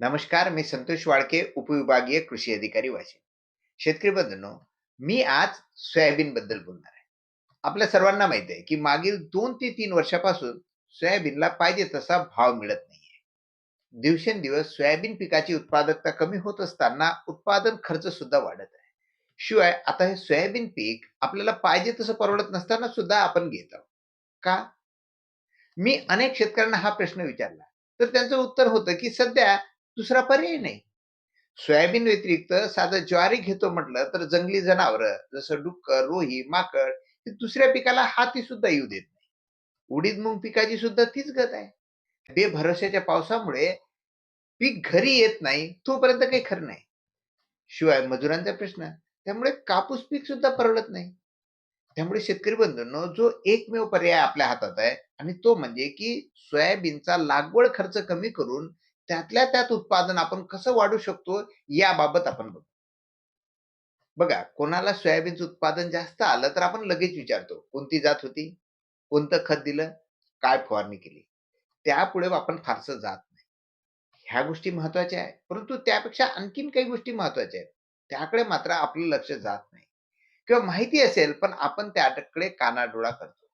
नमस्कार मी संतोष वाळके उपविभागीय कृषी अधिकारी वाशिम. शेतकरी बंधनो मी आज सोयाबीन बद्दल बोलणार आहे. आपल्या सर्वांना माहिती आहे की मागील दोन ते तीन वर्षापासून सोयाबीनला पाहिजे तसा भाव मिळत नाहीये. दिवसेंदिवस सोयाबीन पिकाची उत्पादकता कमी होत असताना उत्पादन खर्च सुद्धा वाढत आहे. शिवाय आता हे सोयाबीन पीक आपल्याला पाहिजे तसं परवडत नसताना सुद्धा आपण घेत आहोत. का? मी अनेक शेतकऱ्यांना हा प्रश्न विचारला. तर त्यांचं उत्तर होतं की सध्या दुसरा पर्याय नाही. सोयाबीन व्यतिरिक्त साधं ज्वारी घेतो म्हटलं तर जंगली जनावर जसं डुक्कर रोही माकड हे दुसऱ्या पिकाला हाती सुद्धा येऊ देत नाही. उडीद मूग पिकाची सुद्धा तीच गत आहे. बेभरोशाच्या पावसामुळे पीक घरी येत नाही तोपर्यंत काही खरं नाही. शिवाय मजुरांचा प्रश्न त्यामुळे कापूस पीक सुद्धा परवडत नाही. त्यामुळे शेतकरी बंधूंनो जो एकमेव पर्याय आपल्या हातात आहे आणि तो म्हणजे की सोयाबीनचा लागवड खर्च कमी करून त्यातल्या त्यात उत्पादन आपण कसं वाढू शकतो याबाबत आपण बघू. बघा कोणाला सोयाबीनचं उत्पादन जास्त आलं तर आपण लगेच विचारतो कोणती जात होती? कोणतं खत दिलं? काय फवारणी केली? त्यापुढे आपण फारसं जात नाही. ह्या गोष्टी महत्त्वाच्या आहेत. परंतु त्यापेक्षा आणखीन काही गोष्टी महत्त्वाच्या आहेत. त्याकडे मात्र आपलं लक्ष जात नाही. किंवा माहिती असेल पण आपण त्याकडे कानाडोळा करतो.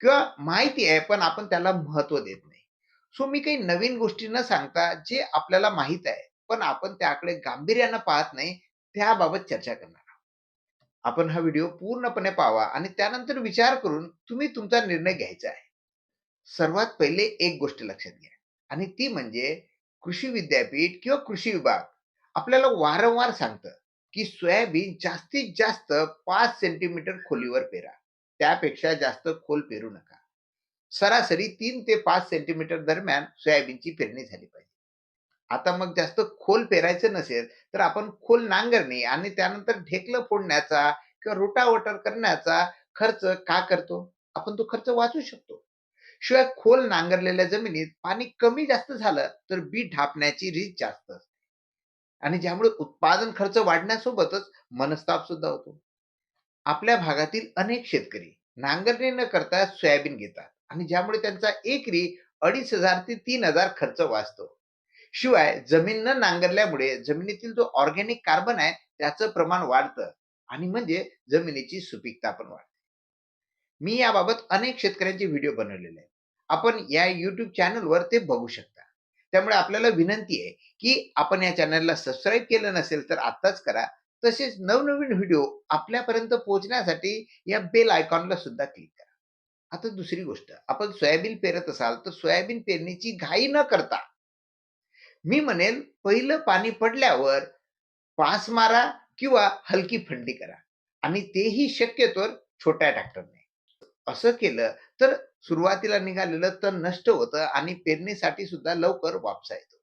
किंवा माहिती आहे पण आपण त्याला महत्त्व देत नाही. सो मी काही नवीन गोष्टी न सांगता जे आपल्याला माहीत आहे पण आपण त्याकडे गांभीर्यानं पाहत नाही त्याबाबत चर्चा करणार आपण हा व्हिडिओ पूर्णपणे पाहावा आणि त्यानंतर विचार करून तुम्ही तुमचा निर्णय घ्यायचा आहे. सर्वात पहिले एक गोष्ट लक्षात घ्या आणि ती म्हणजे कृषी विद्यापीठ किंवा कृषी विभाग आपल्याला वारंवार सांगतं की सोयाबीन जास्तीत जास्त पाच सेंटीमीटर खोलीवर पेरा. त्यापेक्षा जास्त खोल पेरू नका. सरासरी तीन ते पाच सेंटीमीटर दरम्यान सोयाबीनची पेरणी झाली पाहिजे. आता मग जास्त खोल पेरायचं नसेल तर आपण खोल नांगरणी आणि त्यानंतर ढेकलं फोडण्याचा किंवा रोटावटर करण्याचा खर्च का करतो? आपण तो खर्च वाचू शकतो. शिवाय खोल नांगरलेल्या जमिनीत पाणी कमी जास्त झालं तर बी ढापण्याची रीत जास्त असते. आणि ज्यामुळे उत्पादन खर्च वाढण्यासोबतच मनस्ताप सुद्धा होतो. आपल्या भागातील अनेक शेतकरी नांगरणी न करता सोयाबीन घेतात. आणि ज्यामुळे त्यांचा एकरी अडीच हजार ते तीन हजार खर्च वाचतो. शिवाय जमीन न नांगरल्यामुळे जमिनीतील जो ऑर्गॅनिक कार्बन आहे त्याचं प्रमाण वाढतं आणि म्हणजे जमिनीची सुपीकता पण वाढते. मी याबाबत अनेक शेतकऱ्यांचे व्हिडिओ बनवलेले आहेत. आपण या युट्यूब चॅनलवर ते बघू शकता. त्यामुळे आपल्याला विनंती आहे की आपण या चॅनलला सबस्क्राईब केलं नसेल तर आत्ताच करा. तसेच नवनवीन व्हिडिओ आपल्यापर्यंत पोहोचण्यासाठी या बेल आयकॉनला सुद्धा क्लिक आता दुसरी गोष्ट आपण सोयाबीन पेरत असाल तर सोयाबीन पेरणीची घाई न करता मी म्हणेल पहिलं पाणी पडल्यावर पास मारा किंवा हलकी फंडी करा. आणि तेही शक्यतो छोट्या ट्रॅक्टरने. असं केलं तर सुरुवातीला निघालेलं तर नष्ट होतं आणि पेरणीसाठी सुद्धा लवकर वापसा येतो.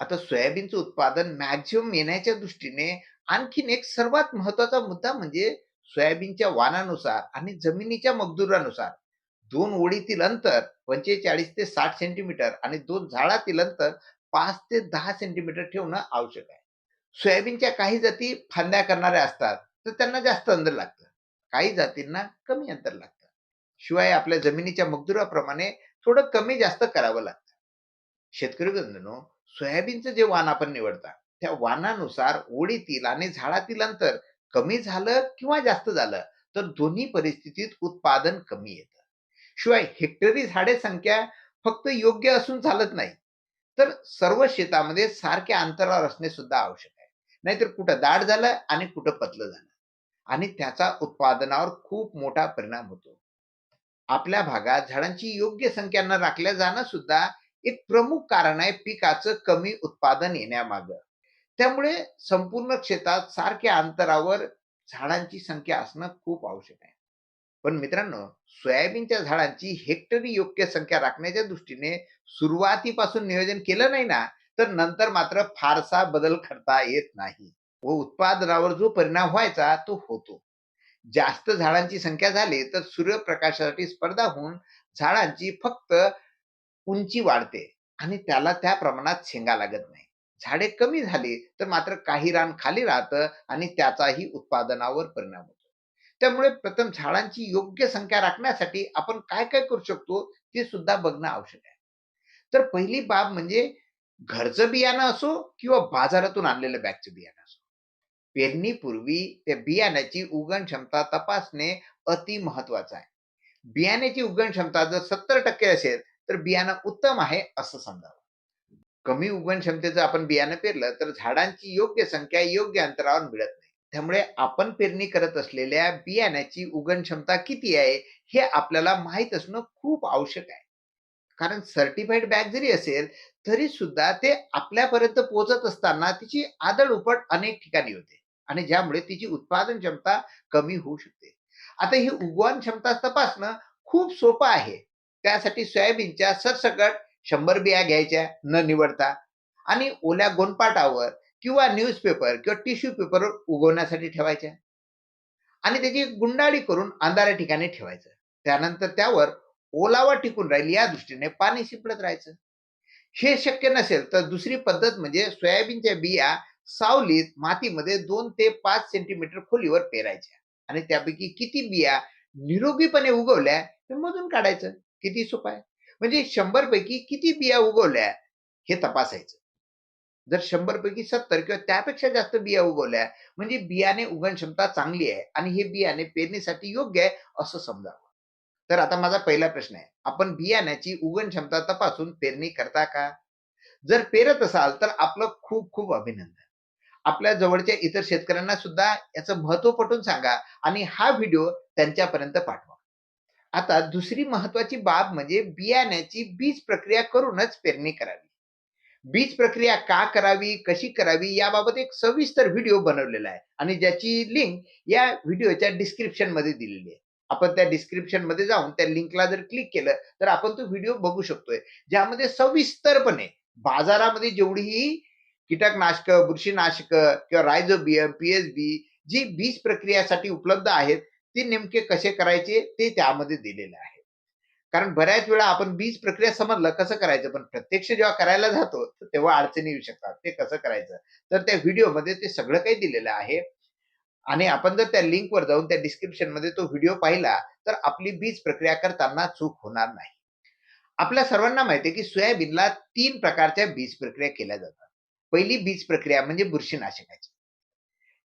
आता सोयाबीनचं उत्पादन मॅक्झिमम येण्याच्या दृष्टीने आणखीन एक सर्वात महत्त्वाचा मुद्दा म्हणजे सोयाबीनच्या वानानुसार आणि जमिनीच्या मजदुरानुसार दोन ओळीतील अंतर पंचेचाळीस ते साठ सेंटीमीटर आणि दोन झाडातील अंतर पाच ते दहा सेंटीमीटर ठेवणं आवश्यक आहे. सोयाबीनच्या काही जाती फांद्या करणाऱ्या असतात तर त्यांना जास्त अंतर लागतं. काही जातींना कमी अंतर लागतं. शिवाय आपल्या जमिनीच्या मजदुराप्रमाणे थोडं कमी जास्त करावं लागतं. शेतकरी बंधनो सोयाबीनचं जे वाण आपण निवडता त्या वाणानुसार ओळीतील आणि झाडातील अंतर कमी झालं किंवा जास्त झालं तर दोन्ही परिस्थितीत उत्पादन कमी येतं. शिवाय हेक्टरी झाडे संख्या फक्त योग्य असून चालत नाही. तर सर्व शेतामध्ये सारख्या अंतरावर असणे सुद्धा आवश्यक आहे. नाहीतर कुठं दाट झालं आणि कुठं पतलं झालं. आणि त्याचा उत्पादनावर खूप मोठा परिणाम होतो. आपल्या भागात झाडांची योग्य संख्या न राखल्या जाणं सुद्धा एक प्रमुख कारण आहे पिकाचं कमी उत्पादन येण्यामागं. त्यामुळे संपूर्ण क्षेत्रात सारख्या अंतरावर झाडांची संख्या असणं खूप आवश्यक आहे. पण मित्रांनो सोयाबीनच्या झाडांची हेक्टरी योग्य संख्या राखण्याच्या दृष्टीने सुरुवातीपासून नियोजन केलं नाही ना तर नंतर मात्र फारसा बदल करता येत नाही व उत्पादनावर जो परिणाम व्हायचा तो होतो. जास्त झाडांची संख्या झाली तर सूर्यप्रकाशासाठी स्पर्धा होऊन झाडांची फक्त उंची वाढते आणि त्याला त्या प्रमाणात शेंगा लागत नाही. झाडे कमी झाली तर मात्र काही रान खाली राहतं आणि त्याचाही उत्पादनावर परिणाम होतो. त्यामुळे प्रथम झाडांची योग्य संख्या राखण्यासाठी आपण काय काय करू शकतो ते सुद्धा बघणं आवश्यक आहे. तर पहिली बाब म्हणजे घरचं बियाणं असो किंवा बाजारातून आणलेलं बॅगचं बियाणं असो. पेरणीपूर्वी त्या बियाण्याची उगण क्षमता तपासणे अति महत्वाचं आहे. बियाण्याची उगण क्षमता जर सत्तर टक्के असेल तर बियाणं उत्तम आहे असं समजावं. कमी उगवण क्षमतेचं आपण बियाणं पेरलं तर झाडांची योग्य संख्या योग्य अंतरावर मिळत नाही. त्यामुळे आपण पेरणी करत असलेल्या बियाण्याची उगण क्षमता किती आहे हे आपल्याला माहीत असणं खूप आवश्यक आहे. कारण सर्टिफाईड बॅग जरी असेल तरी सुद्धा ते आपल्यापर्यंत पोहोचत असताना तिची आदळ उपट अनेक ठिकाणी होते आणि ज्यामुळे तिची उत्पादन क्षमता कमी होऊ शकते. आता ही उगवण क्षमता तपासणं खूप सोपं आहे. त्यासाठी सोयाबीनच्या सरसकट शंभर बिया घ्यायच्या न निवडता. आणि ओल्या गोनपाटावर किंवा न्यूजपेपर किंवा टिश्यू पेपरवर उगवण्यासाठी ठेवायच्या. आणि त्याची गुंडाळी करून अंधाऱ्या ठिकाणी ठेवायचं. त्यानंतर त्यावर ओलावा टिकून राहील या दृष्टीने पाणी शिपडत राहायचं. हे शक्य नसेल तर दुसरी पद्धत म्हणजे सोयाबीनच्या बिया सावलीत मातीमध्ये दोन ते पाच सेंटीमीटर खोलीवर पेरायच्या. आणि त्यापैकी किती बिया निरोगीपणे उगवल्या हे मोजून काढायचं. किती सोपं आहे. म्हणजे शंभर पैकी किती बिया उगवल्या हे तपासायचं. जर शंभर पैकी सत्तर किंवा त्यापेक्षा जास्त बिया उगवल्या म्हणजे बियाणे उगण क्षमता चांगली आहे आणि हे बियाणे पेरणीसाठी योग्य आहे असं समजावं. तर आता माझा पहिला प्रश्न आहे आपण बियाण्याची उगण क्षमता तपासून पेरणी करता का? जर पेरत असाल तर आपलं खूप खूप अभिनंदन. आपल्या जवळच्या इतर शेतकऱ्यांना सुद्धा याचं महत्त्व पटवून सांगा आणि हा व्हिडिओ त्यांच्यापर्यंत पाठवा. आता दुसरी महत्वाची बाब म्हणजे बियाण्याची बीज प्रक्रिया करूनच पेरणी करावी. बीज प्रक्रिया का करावी कशी करावी याबाबत एक सविस्तर व्हिडिओ बनवलेला आहे आणि ज्याची लिंक या व्हिडिओच्या डिस्क्रिप्शनमध्ये दिलेली आहे. आपण त्या डिस्क्रिप्शनमध्ये जाऊन त्या लिंकला जर क्लिक केलं तर आपण तो व्हिडिओ बघू शकतोय. ज्यामध्ये सविस्तरपणे बाजारामध्ये जेवढीही कीटकनाशक बुरशीनाशक किंवा रायझोबियम पीएसबी जी बीज प्रक्रियासाठी उपलब्ध आहेत ते नेमके कसे करायचे ते त्यामध्ये दिलेले आहे. कारण बऱ्याच वेळा आपण बीज प्रक्रिया समजलं कसं करायचं पण प्रत्यक्ष जेव्हा करायला जातो तेव्हा अडचणी येऊ शकतात. ते कसं करायचं? तर त्या व्हिडिओमध्ये ते सगळं काही दिलेलं आहे. आणि आपण जर त्या लिंकवर जाऊन त्या डिस्क्रिप्शनमध्ये तो व्हिडिओ पाहिला तर आपली बीज प्रक्रिया करताना चूक होणार नाही. आपल्या सर्वांना माहिती आहे की सोयाबीनला तीन प्रकारच्या बीज प्रक्रिया केल्या जातात. पहिली बीज प्रक्रिया म्हणजे बुरशीनाशकाची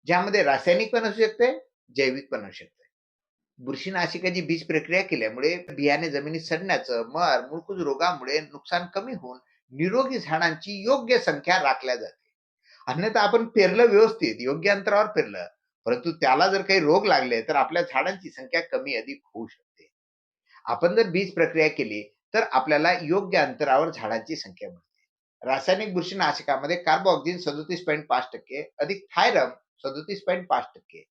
ज्यामध्ये रासायनिक पण असू शकते जैविक पण असू शकते. बुरशीनाशिकाची बीज प्रक्रिया केल्यामुळे बियाणे जमिनीत सडण्याचं मर मुळकुज रोगामुळे नुकसान कमी होऊन निरोगी झाडांची योग्य संख्या राखल्या जाते. अन्यथा आपण पेरलं व्यवस्थित योग्य अंतरावर पेरलं परंतु त्याला जर काही रोग लागले तर आपल्या झाडांची संख्या कमी अधिक होऊ शकते. आपण जर बीज प्रक्रिया केली तर आपल्याला योग्य अंतरावर झाडांची संख्या मिळते. रासायनिक बुरशीनाशकामध्ये कार्बोऑक्सिन सदोतीस पॉईंट पाच टक्के अधिक थायरम सदोतीस पॉईंट पाच टक्के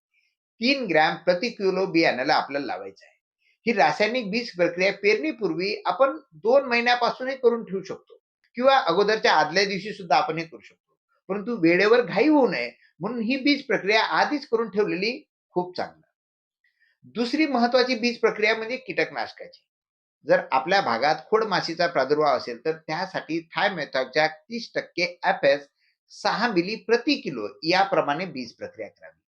तीन ग्रॅम प्रति किलो बियाण्याला आपल्याला लावायचं आहे. ही रासायनिक बीज प्रक्रिया पेरणीपूर्वी आपण दोन महिन्यापासूनही करून ठेवू शकतो. किंवा अगोदरच्या आदल्या दिवशी सुद्धा आपण हे करू शकतो. परंतु वेळेवर घाई होऊ नये म्हणून ही बीज प्रक्रिया आधीच करून ठेवलेली खूप चांगलं. दुसरी महत्वाची बीज प्रक्रिया म्हणजे कीटकनाशकाची. जर आपल्या भागात खोड माशीचा प्रादुर्भाव असेल तर त्यासाठी थायमेथॉकच्या तीस टक्के एफ एस सहा मिली प्रति किलो याप्रमाणे बीज प्रक्रिया करावी.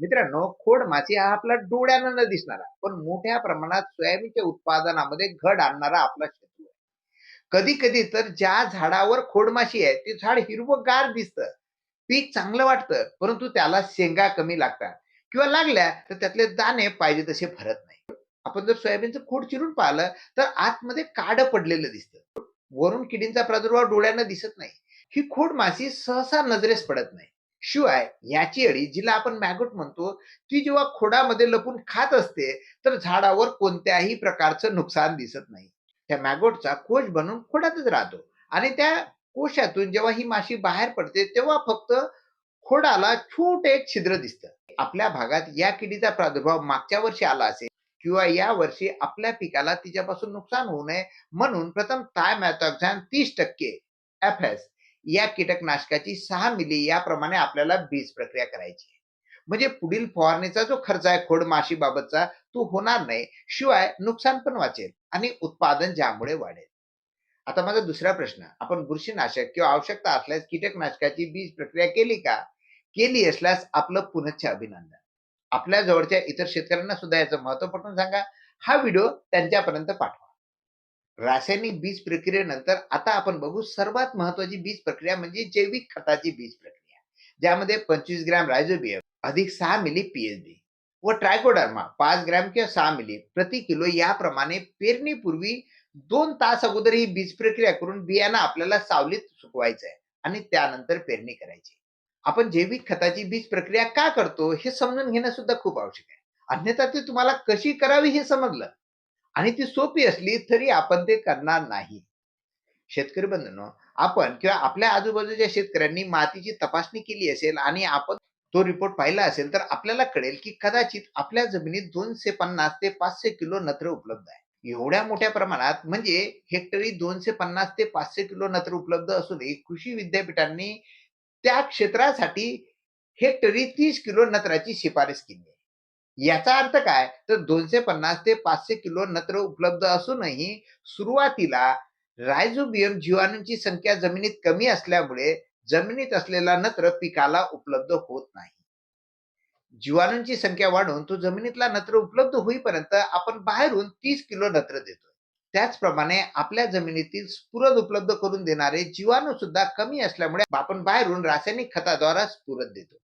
मित्रांनो खोड माशी हा आपला डोळ्यानं न दिसणारा पण मोठ्या प्रमाणात सोयाबीनच्या उत्पादनामध्ये घड आणणारा आपला शत्रू आहे. कधी कधी तर ज्या झाडावर खोडमाशी आहे ते झाड हिरवगार दिसतं. पीक चांगलं वाटतं परंतु त्याला शेंगा कमी लागतात. किंवा लागल्या तर त्यातले दाणे पाहिजे तसे भरत नाही. आपण जर सोयाबीनचं खोड चिरून पाहिलं तर आतमध्ये काड पडलेलं दिसतं. वरून किडींचा प्रादुर्भाव डोळ्यांना दिसत नाही. ही खोड माशी सहसा नजरेस पडत नाही. शिवाय याची अळी जिला आपण मॅगोट म्हणतो ती जेव्हा खोडामध्ये लपून खात असते तर झाडावर कोणत्याही प्रकारचं नुकसान दिसत नाही. त्या मॅगोटचा कोश बनून खोडातच राहतो. आणि त्या कोशातून जेव्हा ही माशी बाहेर पडते तेव्हा फक्त खोडाला छोटे एक छिद्र दिसतं. आपल्या भागात या किडीचा प्रादुर्भाव मागच्या वर्षी आला असेल किंवा या वर्षी आपल्या पिकाला तिच्यापासून नुकसान होऊ नये म्हणून प्रथम थायमॅथॉक्झॅन तीस टक्के एफ एस या कीटकनाशकाची सहा मिली याप्रमाणे आपल्याला बीज प्रक्रिया करायची म्हणजे पुढील फवारणीचा जो खर्च आहे खोड माशी बाबतचा तो होणार नाही. शिवाय नुकसान पण वाचेल आणि उत्पादन ज्यामुळे वाढेल. आता माझा दुसरा प्रश्न आपण बुरशीनाशक किंवा आवश्यकता असल्यास कीटकनाशकाची बीज प्रक्रिया केली का? केली असल्यास आपलं पुनश्च अभिनंदन. आपल्या जवळच्या इतर शेतकऱ्यांना सुद्धा याचं महत्त्व पटवून सांगा. हा व्हिडिओ त्यांच्यापर्यंत पाठवा. रासायनिक बीज प्रक्रियेनंतर आता आपण बघू सर्वात महत्वाची बीज प्रक्रिया म्हणजे जैविक खताची बीज प्रक्रिया ज्यामध्ये पंचवीस ग्रॅम रायझोबियम अधिक सहा मिली पीएचडी व ट्रायकोडर्मा पाच ग्रॅम किंवा सहा मिली प्रति किलो याप्रमाणे पेरणीपूर्वी दोन तास अगोदर ही बीज प्रक्रिया करून बियाणं आपल्याला सावलीत सुकवायचं आहे आणि त्यानंतर पेरणी करायची. आपण जैविक खताची बीज प्रक्रिया का करतो हे समजून घेणं सुद्धा खूप आवश्यक आहे. अन्यथा ती तुम्हाला कशी करावी हे समजलं? आणि ती सोपी असली तरी आपण ते करणार नाही. शेतकरी बंधूंनो आपण किंवा आपल्या आजूबाजूच्या शेतकऱ्यांनी मातीची तपासणी केली असेल आणि आपण तो रिपोर्ट पाहिला असेल तर आपल्याला कळेल की कदाचित आपल्या जमिनीत दोनशे पन्नास ते पाचशे किलो नत्र उपलब्ध आहे. एवढ्या मोठ्या प्रमाणात म्हणजे हेक्टरी दोनशे पन्नास ते पाचशे किलो नत्र उपलब्ध असूनही कृषी विद्यापीठांनी त्या क्षेत्रासाठी हेक्टरी तीस किलो नत्राची शिफारस केली आहे. याचा अर्थ काय? तर दोनशे पन्नास ते पाचशे किलो नत्र उपलब्ध असूनही सुरुवातीला रायझोबियम जीवाणूंची संख्या जमिनीत कमी असल्यामुळे जमिनीत असलेला नत्र पिकाला उपलब्ध होत नाही. जीवाणूंची संख्या वाढून तो जमिनीतला नत्र उपलब्ध होईपर्यंत आपण बाहेरून तीस किलो नत्र देतो त्याचप्रमाणे आपल्या जमिनीतील स्फुरद उपलब्ध करून देणारे जीवाणू सुद्धा कमी असल्यामुळे आपण बाहेरून रासायनिक खताद्वारा स्फुरद देतो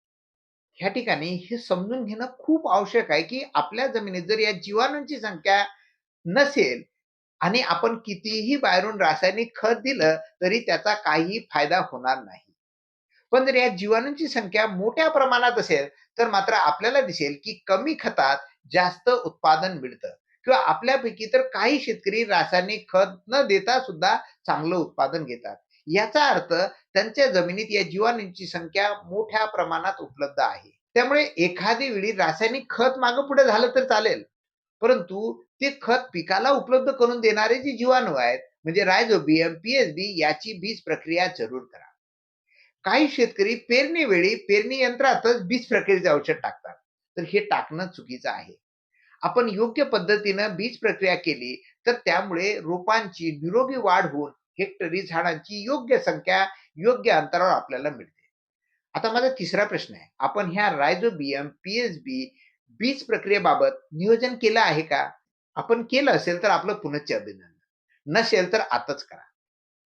ह्या ठिकाणी हे समजून घेणं खूप आवश्यक आहे की आपल्या जमिनीत जर या जीवाणूंची संख्या नसेल आणि आपण कितीही बाहेरून रासायनिक खत दिलं तरी त्याचा काही फायदा होणार नाही. पण जर या जीवाणूंची संख्या मोठ्या प्रमाणात असेल तर मात्र आपल्याला दिसेल की कमी खतात जास्त उत्पादन मिळतं. किंवा आपल्यापैकी तर काही शेतकरी रासायनिक खत न देता सुद्धा चांगलं उत्पादन घेतात. याचा अर्थ त्यांच्या जमिनीत या जीवाणूंची संख्या मोठ्या प्रमाणात उपलब्ध आहे. त्यामुळे एखादी वेळी रासायनिक खत मागं पुढे झालं तर चालेल. परंतु ते खत पिकाला उपलब्ध करून देणारे जे जीवाणू आहेत म्हणजे रायझोबियम पीएसबी याची बीज प्रक्रिया जरूर करा. काही शेतकरी पेरणी वेळी पेरणी यंत्रातच बीज प्रक्रियेचे औषध टाकतात. तर हे टाकणं चुकीचं आहे. आपण योग्य पद्धतीनं बीज प्रक्रिया केली तर त्यामुळे रोपांची निरोगी वाढ होऊन हेक्टरी झाडांची योग्य संख्या योग्य अंतरावर आपल्याला मिळते. आता माझा तिसरा प्रश्न आहे. आपण ह्या रायझोबियम पीएचबी बीज प्रक्रियेबाबत नियोजन केलं आहे का? आपण केलं असेल तर आपलं पुनश्च अभिनंदन नसेल तर आताच करा.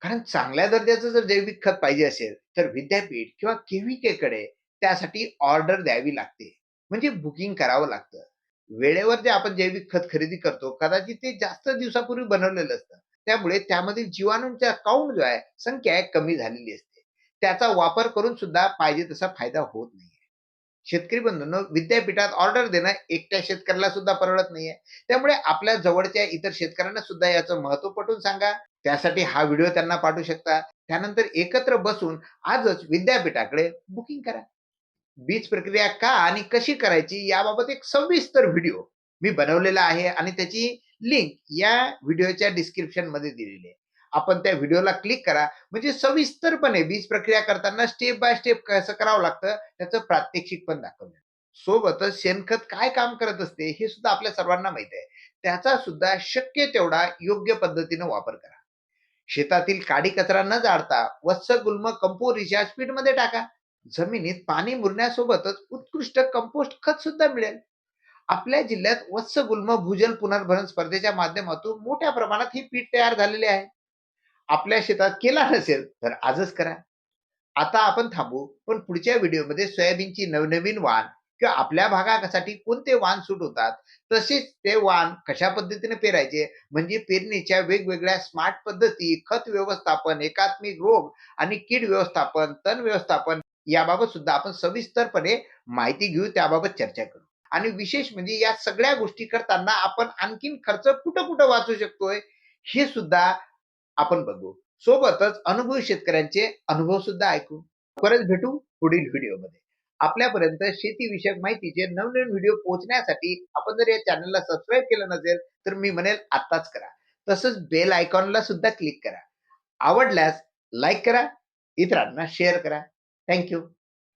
कारण चांगल्या दर्जाचं जर जैविक खत पाहिजे असेल तर विद्यापीठ किंवा केव्हीकेकडे त्यासाठी ऑर्डर द्यावी लागते. म्हणजे बुकिंग करावं लागतं. वेळेवर जे आपण जैविक खत खरेदी करतो कदाचित ते जास्त दिवसापूर्वी बनवलेलं असतं. त्यामुळे त्यामधील जीवाणूंचा काउंट जो आहे संख्या आहे कमी झालेली असते. त्याचा वापर करून सुद्धा पाहिजे तसा फायदा होत नाहीये. शेतकरी बंधूंनो विद्यापीठात ऑर्डर देणं एकट्या शेतकऱ्याला सुद्धा परवडत नाहीये. त्यामुळे आपल्या जवळच्या इतर शेतकऱ्यांना सुद्धा याचं महत्त्व पटवून सांगा. त्यासाठी हा व्हिडिओ त्यांना पाठवू शकता. त्यानंतर एकत्र बसून आजच विद्यापीठाकडे बुकिंग करा. बीज प्रक्रिया का आणि कशी करायची याबाबत एक सविस्तर व्हिडिओ मी बनवलेला आहे आणि त्याची लिंक या व्हिडिओच्या डिस्क्रिप्शनमध्ये दिलेली आहे. आपण त्या व्हिडिओला क्लिक करा. म्हणजे सविस्तरपणे बीज प्रक्रिया करताना स्टेप बाय स्टेप कसं करावं लागतं त्याचं प्रात्यक्षिक पण दाखवलं सोबतच शेणखत काय काम करत असते हे सुद्धा आपल्या सर्वांना माहीत आहे. त्याचा सुद्धा शक्य तेवढा योग्य पद्धतीने वापर करा. शेतातील काडी कचरा न जाळता वत्स गुल्म कंपोस्ट स्पीडमध्ये मध्ये टाका. जमिनीत पाणी मुरण्यासोबतच उत्कृष्ट कंपोस्ट खत सुद्धा मिळेल. आपल्या जिल्ह्यात वत्स गुल्म भूजल पुनर्भरण स्पर्धेच्या माध्यमातून मोठ्या प्रमाणात ही पीठ तयार झालेले आहे. आपल्या शेतात केला नसेल तर आजच करा. आता आपण थांबू पण पुढच्या व्हिडिओमध्ये सोयाबीनची नवनवीन वाण किंवा आपल्या भागासाठी कोणते वाण सूट होतात तसेच ते वाण कशा पद्धतीने पेरायचे म्हणजे पेरणीच्या वेगवेगळ्या स्मार्ट पद्धती खत व्यवस्थापन एकात्मिक रोग आणि कीड व्यवस्थापन तण व्यवस्थापन याबाबत सुद्धा आपण सविस्तरपणे माहिती घेऊ त्याबाबत चर्चा करू. आणि विशेष म्हणजे या सगळ्या गोष्टी करताना आपण आणखीन खर्च कुठं कुठं वाचू शकतोय हे सुद्धा आपण बघू. सोबतच अनुभवी शेतकऱ्यांचे अनुभव सुद्धा ऐकू. परत भेटू पुढील व्हिडिओमध्ये. आपल्यापर्यंत शेतीविषयक माहितीचे नवनवीन व्हिडिओ पोहोचण्यासाठी आपण जर या चॅनलला सबस्क्राईब केलं नसेल तर मी म्हणेल आत्ताच करा. तसंच बेल आयकॉनला सुद्धा क्लिक करा. आवडल्यास लाईक करा इतरांना शेअर करा. थँक्यू.